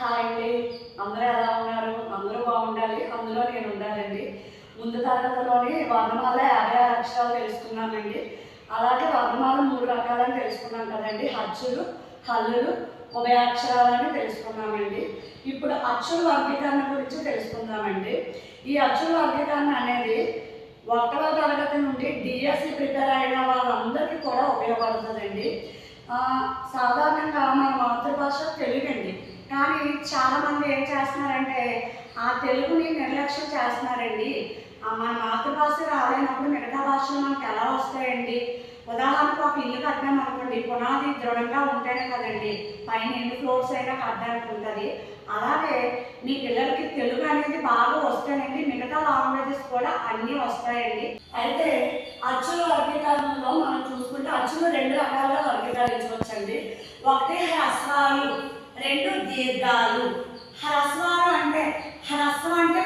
Hi అండి. అందరూ ఎలా ఉన్నారు? అందరూ బాగుండాలి. అందులో నేను ఉండాలండి. ముందు తరగతిలోని వర్ణమాల యాభై ఆరు అక్షరాలు తెలుసుకున్నానండి. అలాగే వర్ణమాల మూడు రకాలని తెలుసుకున్నాం కదండి. హచ్చులు హల్లులు ఉభయ అక్షరాలని తెలుసుకున్నామండి. ఇప్పుడు అచ్చుల వర్గీకరణ గురించి తెలుసుకుందామండి. ఈ అచ్చుల వర్గీకరణ అనేది ఒకటవ తరగతి నుండి డిఎస్సి ప్రిపేర్ అయిన వాళ్ళందరికీ కూడా ఉపయోగపడుతుందండి. సాధారణంగా మన మాతృభాష తెలుగండి. చాలా మంది ఏం చేస్తున్నారంటే ఆ తెలుగుని నిర్లక్ష్యం చేస్తున్నారండి. మన మాతృభాష రాలేనప్పుడు మిగతా భాషలు మనకు ఎలా వస్తాయండి? ఉదాహరణకు ఒక ఇల్లు కట్టినాం అనుకోండి పునాది దృఢంగా ఉంటేనే కదండి పైన ఎన్ని ఫ్లోర్స్ అయినా కట్టడానికి ఉంటుంది. అలాగే మీ పిల్లలకి తెలుగు అనేది బాగా వస్తాయండి మిగతా లాంగ్వేజెస్ కూడా అన్నీ వస్తాయండి. అయితే అచ్చుల వర్గీకరణలో మనం చూసుకుంటే అచ్చులు రెండు రకాలుగా వర్గీకరించవచ్చండి. ఒకటి హ్రస్వాలు రెండు దీర్ఘాలు హ్రస్వాలు అంటే హ్రస్వం అంటే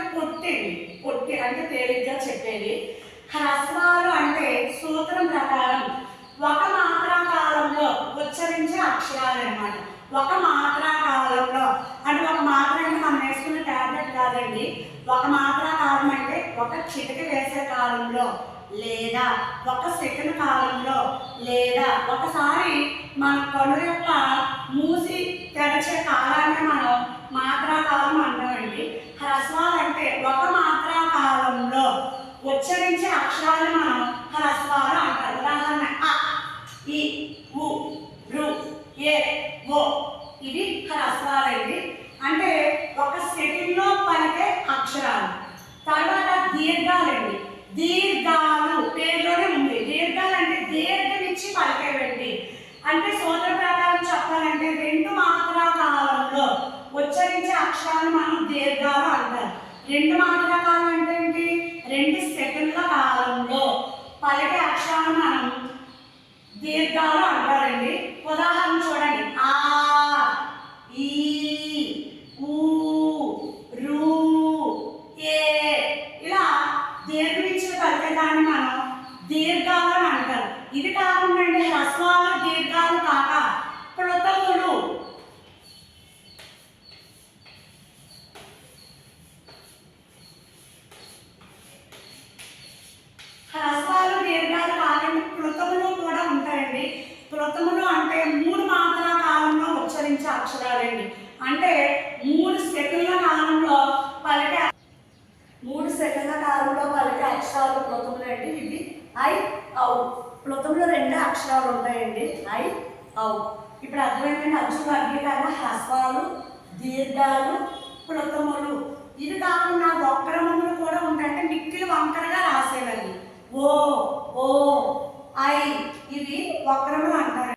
పొట్టండి పొట్టి అంటే తేలిగ్గా చెప్పేది. హ్రస్వాలు అంటే సూత్రం ప్రకారం ఒక మాత్రాకాలంలో ఉచ్చరించే అక్షరాలు అనమాట ఒక మాత్రాకాలంలో అంటే ఒక మాత్ర అంటే మనం వేసుకున్న టాబ్లెట్ కాదండి. ఒక మాత్రాకాలం అంటే ఒక చిటిక వేసే కాలంలో లేదా ఒక సెకండ్ కాలంలో లేదా ఒకసారి మన కను యొక్క మూసి మాత్రాకాలం కాలం అంటామండి హ్రస్వాలు అంటే ఒక మాత్రాకాలంలో ఉచ్చరించే అక్షరాలు మనం హ్రస్వాలు అంటారు. ఉదాహరణ అ ఈ ఉ రు ఏ ఓ ఇవి హ్రస్వాలండి. అంటే ఒక సెకండ్లో పలికే అక్షరాలు. తర్వాత దీర్ఘాలండి. దీర్ఘాలు పేరులోనే ఉంది. దీర్ఘాలు అంటే దీర్ఘనిచ్చి పలికేవండి. అంటే సోద ఉచ్చరించే అక్షరాలు మనం దీర్ఘాలు అంటారు. రెండు మాత్రకాలు అంటే ఏంటి? రెండు సెకండ్ల కాలంలో పలికే అక్షరాలు మనం దీర్ఘాలు అంటారండి. ఉదాహరణ చూడండి. ఆ ఈ ఊ రూ ఏ. ఇలా దీర్ఘమిచ్చిన పలికేదాన్ని మనం దీర్ఘాలు అని అంటారు. ఇది కాకుండా హస్వాలు దీర్ఘాలు కాక ప్లుతములు హ్రస్వాలు దీర్ఘాలు కాకుండా ప్లుతములు కూడా కృతములు అంటే మూడు మాత్రా కాలంలో ఉచ్చరించే అక్షరాలండి. అంటే మూడు సెకండ్ల కాలంలో పలికే మూడు సెకండ్ల కాలంలో పలికే అక్షరాలు కృతములు అండి ఇవి. ఐ ఔ. కృతంలో రెండు అక్షరాలు ఉంటాయండి. ఐ ఔ. ఇప్పుడు అర్థమైందండి. అచ్చు వర్గీకరణ హస్వాలు దీర్ఘాలు కృతములు ఇది కాకుండా